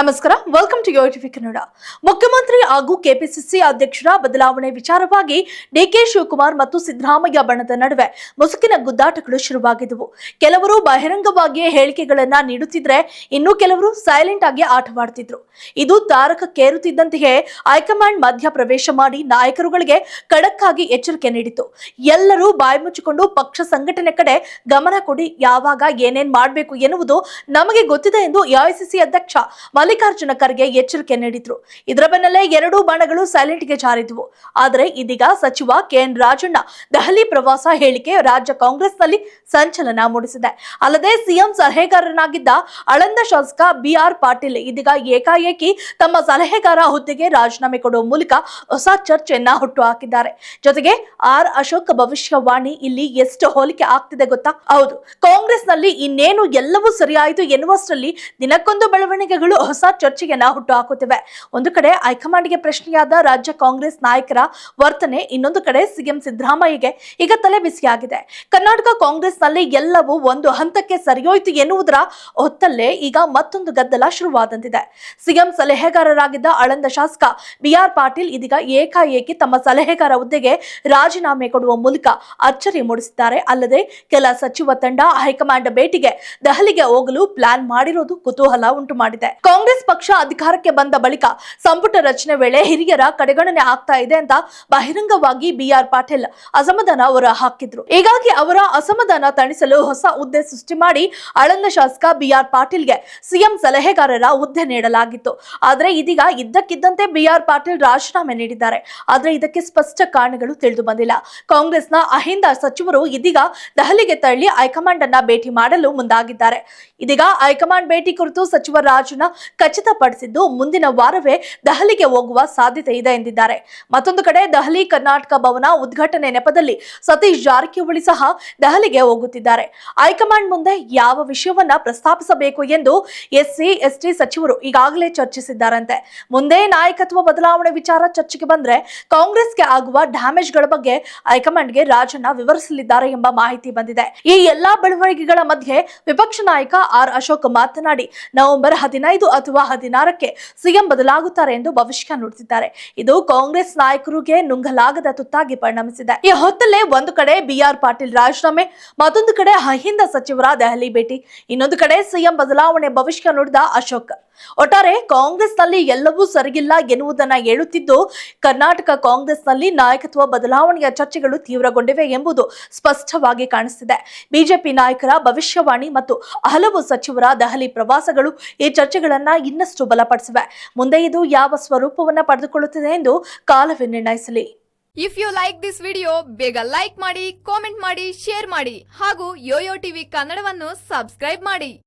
ನಮಸ್ಕಾರ. Welcome to ಯೋಟಿವಿ Kannada ಮುಖ್ಯಮಂತ್ರಿ ಹಾಗೂ ಕೆಪಿಸಿಸಿ ಅಧ್ಯಕ್ಷರ ಬದಲಾವಣೆ ವಿಚಾರವಾಗಿ ಡಿಕೆ ಶಿವಕುಮಾರ್ ಮತ್ತು ಸಿದ್ದರಾಮಯ್ಯ ಬಣದ ನಡುವೆ ಮುಸುಕಿನ ಗುದ್ದಾಟಗಳು ಶುರುವಾಗಿದ್ದವು ಕೆಲವರು ಬಹಿರಂಗವಾಗಿಯೇ ಹೇಳಿಕೆಗಳನ್ನ ನೀಡುತ್ತಿದ್ರೆ ಇನ್ನು ಕೆಲವರು ಸೈಲೆಂಟ್ ಆಗಿ ಆಟವಾಡ್ತಿದ್ರು. ಇದು ತಾರಕಕ್ಕೇರುತ್ತಿದ್ದಂತೆಯೇ ಹೈಕಮಾಂಡ್ ಮಧ್ಯ ಪ್ರವೇಶ ಮಾಡಿ ನಾಯಕರುಗಳಿಗೆ ಖಡಕ್ ಎಚ್ಚರಿಕೆ ನೀಡಿತು ಎಲ್ಲರೂ ಬಾಯಿ ಮುಚ್ಚಿಕೊಂಡು ಪಕ್ಷ ಸಂಘಟನೆ ಕಡೆ ಗಮನ ಕೊಡಿ, ಯಾವಾಗ ಏನೇನ್ ಮಾಡಬೇಕು ಎನ್ನುವುದು ನಮಗೆ ಗೊತ್ತಿದೆ ಎಂದು ಎಐಸಿಸಿ ಅಧ್ಯಕ್ಷ ಖರ್ಗೆ ಎಚ್ಚರಿಕೆ ನೀಡಿದ್ರು. ಇದರ ಬೆನ್ನಲ್ಲೇ ಎರಡೂ ಬಣಗಳು ಸೈಲೆಂಟ್ಗೆ ಜಾರಿದ್ವು. ಆದರೆ ಇದೀಗ ಸಚಿವ ಕೆಎನ್ ರಾಜಣ್ಣ ದೆಹಲಿ ಪ್ರವಾಸ ಹೇಳಿಕೆ ರಾಜ್ಯ ಕಾಂಗ್ರೆಸ್ನಲ್ಲಿ ಸಂಚಲನ ಮೂಡಿಸಿದೆ. ಅಲ್ಲದೆ ಸಿಎಂ ಸಲಹೆಗಾರನಾಗಿದ್ದ ಅಳಂದ ಶಾಸಕ ಬಿಆರ್ ಪಾಟೀಲ್ ಇದೀಗ ಏಕಾಏಕಿ ತಮ್ಮ ಸಲಹೆಗಾರ ಹುದ್ದೆಗೆ ರಾಜೀನಾಮೆ ಕೊಡುವ ಮೂಲಕ ಹೊಸ ಚರ್ಚೆಯನ್ನ ಹುಟ್ಟು ಹಾಕಿದ್ದಾರೆ. ಜೊತೆಗೆ ಆರ್. ಅಶೋಕ್ ಭವಿಷ್ಯವಾಣಿ ಇಲ್ಲಿ ಎಷ್ಟು ಹೋಲಿಕೆ ಆಗ್ತಿದೆ ಗೊತ್ತಾ? ಹೌದು. ಕಾಂಗ್ರೆಸ್ನಲ್ಲಿ ಇನ್ನೇನು ಎಲ್ಲವೂ ಸರಿಯಾಯಿತು ಎನ್ನುವಷ್ಟರಲ್ಲಿ ದಿನಕ್ಕೊಂದು ಬೆಳವಣಿಗೆಗಳು ಚರ್ಚೆಯನ್ನ ಹುಟ್ಟು ಹಾಕುತ್ತಿವೆ ಒಂದು ಕಡೆ ಹೈಕಮಾಂಡ್ಗೆ ಪ್ರಶ್ನೆಯಾದ ರಾಜ್ಯ ಕಾಂಗ್ರೆಸ್ ನಾಯಕರ ವರ್ತನೆ, ಇನ್ನೊಂದು ಕಡೆ ಸಿಎಂ ಸಿದ್ದರಾಮಯ್ಯಗೆ ಈಗ ತಲೆ ಬಿಸಿಯಾಗಿದೆ. ಕರ್ನಾಟಕ ಕಾಂಗ್ರೆಸ್ನಲ್ಲಿ ಎಲ್ಲವೂ ಒಂದು ಹಂತಕ್ಕೆ ಸರಿಯೋಯ್ತು ಎನ್ನುವುದರ ಹೊತ್ತಲ್ಲೇ ಈಗ ಮತ್ತೊಂದು ಗದ್ದಲ ಶುರುವಾದಂತಿದೆ. ಸಿಎಂ ಸಲಹೆಗಾರರಾಗಿದ್ದ ಆಳಂದ ಶಾಸಕ ಬಿಆರ್ ಪಾಟೀಲ್ ಇದೀಗ ಏಕಾಏಕಿ ತಮ್ಮ ಸಲಹೆಗಾರ ಹುದ್ದೆಗೆ ರಾಜೀನಾಮೆ ಕೊಡುವ ಮೂಲಕ ಅಚ್ಚರಿ ಮೂಡಿಸಿದ್ದಾರೆ. ಅಲ್ಲದೆ ಕೆಲ ಸಚಿವ ತಂಡ ಹೈಕಮಾಂಡ್ ಭೇಟಿಗೆ ದೆಹಲಿಗೆ ಹೋಗಲು ಪ್ಲಾನ್ ಮಾಡಿರೋದು ಕುತೂಹಲ ಉಂಟು ಮಾಡಿದೆ ಕಾಂಗ್ರೆಸ್ ಪಕ್ಷ ಅಧಿಕಾರಕ್ಕೆ ಬಂದ ಬಳಿಕ ಸಂಪುಟ ರಚನೆ ವೇಳೆ ಹಿರಿಯರ ಕಡೆಗಣನೆ ಆಗ್ತಾ ಇದೆ ಅಂತ ಬಹಿರಂಗವಾಗಿ ಬಿಆರ್ ಪಾಟೀಲ್ ಅಸಮಾಧಾನ ಹೊರ ಹಾಕಿದ್ರು. ಹೀಗಾಗಿ ಅವರ ಅಸಮಾಧಾನ ತಣಿಸಲು ಹೊಸ ಹುದ್ದೆ ಸೃಷ್ಟಿ ಮಾಡಿ ಆಳಂದ ಶಾಸಕ ಬಿಆರ್ ಪಾಟೀಲ್ಗೆ ಸಿಎಂ ಸಲಹೆಗಾರರ ಹುದ್ದೆ ನೀಡಲಾಗಿತ್ತು. ಆದರೆ ಇದೀಗ ಇದ್ದಕ್ಕಿದ್ದಂತೆ ಬಿಆರ್ ಪಾಟೀಲ್ ರಾಜೀನಾಮೆ ನೀಡಿದ್ದಾರೆ. ಆದ್ರೆ ಇದಕ್ಕೆ ಸ್ಪಷ್ಟ ಕಾರಣಗಳು ತಿಳಿದು ಬಂದಿಲ್ಲ. ಕಾಂಗ್ರೆಸ್ನ ಅಹಿಂದ ಸಚಿವರು ಇದೀಗ ದೆಹಲಿಗೆ ತಳ್ಳಿ ಹೈಕಮಾಂಡ್ ಅನ್ನ ಭೇಟಿ ಮಾಡಲು ಮುಂದಾಗಿದ್ದಾರೆ. ಇದೀಗ ಹೈಕಮಾಂಡ್ ಭೇಟಿ ಕುರಿತು ಸಚಿವ ರಾಜನ ಖಚಿತಪಡಿಸಿದ್ದು ಮುಂದಿನ ವಾರವೇ ದೆಹಲಿಗೆ ಹೋಗುವ ಸಾಧ್ಯತೆ ಇದೆ ಎಂದಿದ್ದಾರೆ. ಮತ್ತೊಂದು ಕಡೆ ದೆಹಲಿ ಕರ್ನಾಟಕ ಭವನ ಉದ್ಘಾಟನೆ ನೆಪದಲ್ಲಿ ಸತೀಶ್ ಜಾರಕಿಹೊಳಿ ಸಹ ದೆಹಲಿಗೆ ಹೋಗುತ್ತಿದ್ದಾರೆ. ಹೈಕಮಾಂಡ್ ಮುಂದೆ ಯಾವ ವಿಷಯವನ್ನ ಪ್ರಸ್ತಾಪಿಸಬೇಕು ಎಂದು ಎಸ್ಸಿ, ಎಸ್ಟಿ ಸಚಿವರು ಈಗಾಗಲೇ ಚರ್ಚಿಸಿದ್ದಾರಂತೆ. ಮುಂದೆ ನಾಯಕತ್ವ ಬದಲಾವಣೆ ವಿಚಾರ ಚರ್ಚೆಗೆ ಬಂದ್ರೆ ಕಾಂಗ್ರೆಸ್ಗೆ ಆಗುವ ಡ್ಯಾಮೇಜ್ಗಳ ಬಗ್ಗೆ ಹೈಕಮಾಂಡ್ಗೆ ರಾಜಣ್ಣ ವಿವರಿಸಲಿದ್ದಾರೆ ಎಂಬ ಮಾಹಿತಿ ಬಂದಿದೆ. ಈ ಎಲ್ಲಾ ಬೆಳವಣಿಗೆಗಳ ಮಧ್ಯೆ ವಿಪಕ್ಷ ನಾಯಕ ಆರ್ ಅಶೋಕ್ ಮಾತನಾಡಿ, ನವೆಂಬರ್ ಹದಿನೈದು ಅಥವಾ ಹದಿನಾರಕ್ಕೆ ಸಿಎಂ ಬದಲಾಗುತ್ತಾರೆ ಎಂದು ಭವಿಷ್ಯ ನುಡಿದಿದ್ದಾರೆ. ಇದು ಕಾಂಗ್ರೆಸ್ ನಾಯಕರಿಗೆ ನುಂಗಲಾಗದ ತುತ್ತಾಗಿ ಪರಿಣಮಿಸಿದೆ. ಈ ಹೊತ್ತಲ್ಲೇ ಒಂದು ಕಡೆ ಬಿಆರ್ ಪಾಟೀಲ್ ರಾಜೀನಾಮೆ, ಮತ್ತೊಂದು ಕಡೆ ಅಹಿಂದ ಸಚಿವರ ದೆಹಲಿ ಭೇಟಿ. ಇನ್ನೊಂದು ಕಡೆ ಸಿಎಂ ಬದಲಾವಣೆ ಭವಿಷ್ಯ ನುಡಿದ ಅಶೋಕ್. ಒಟ್ಟಾರೆ ಕಾಂಗ್ರೆಸ್ನಲ್ಲಿ ಎಲ್ಲವೂ ಸರಿಗಿಲ್ಲ ಎನ್ನುವುದನ್ನ ಹೇಳುತ್ತಿದ್ದು, ಕರ್ನಾಟಕ ಕಾಂಗ್ರೆಸ್ನಲ್ಲಿ ನಾಯಕತ್ವ ಬದಲಾವಣೆಯ ಚರ್ಚೆಗಳು ತೀವ್ರಗೊಂಡಿವೆ ಎಂಬುದು ಸ್ಪಷ್ಟವಾಗಿ ಕಾಣಿಸ್ತಿದೆ. ಬಿಜೆಪಿ ನಾಯಕರ ಭವಿಷ್ಯವಾಣಿ ಮತ್ತು ಹಲವು ಸಚಿವರ ದೆಹಲಿ ಪ್ರವಾಸಗಳು ಈ ಚರ್ಚೆಗಳನ್ನ ಇನ್ನಷ್ಟು ಬಲಪಡಿಸಿವೆ. ಮುಂದೆ ಇದು ಯಾವ ಸ್ವರೂಪವನ್ನ ಪಡೆದುಕೊಳ್ಳುತ್ತಿದೆ ಎಂದು ಕಾಲವೇ ನಿರ್ಣಯಿಸಲಿ. If you like this video ಬೇಗ ಲೈಕ್ ಮಾಡಿ ಕಾಮೆಂಟ್ ಮಾಡಿ ಶೇರ್ ಮಾಡಿ ಹಾಗೂ ಯೋಯೋ ಟಿವಿ ಕನ್ನಡವನ್ನು ಸಬ್ಸ್ಕ್ರೈಬ್ ಮಾಡಿ.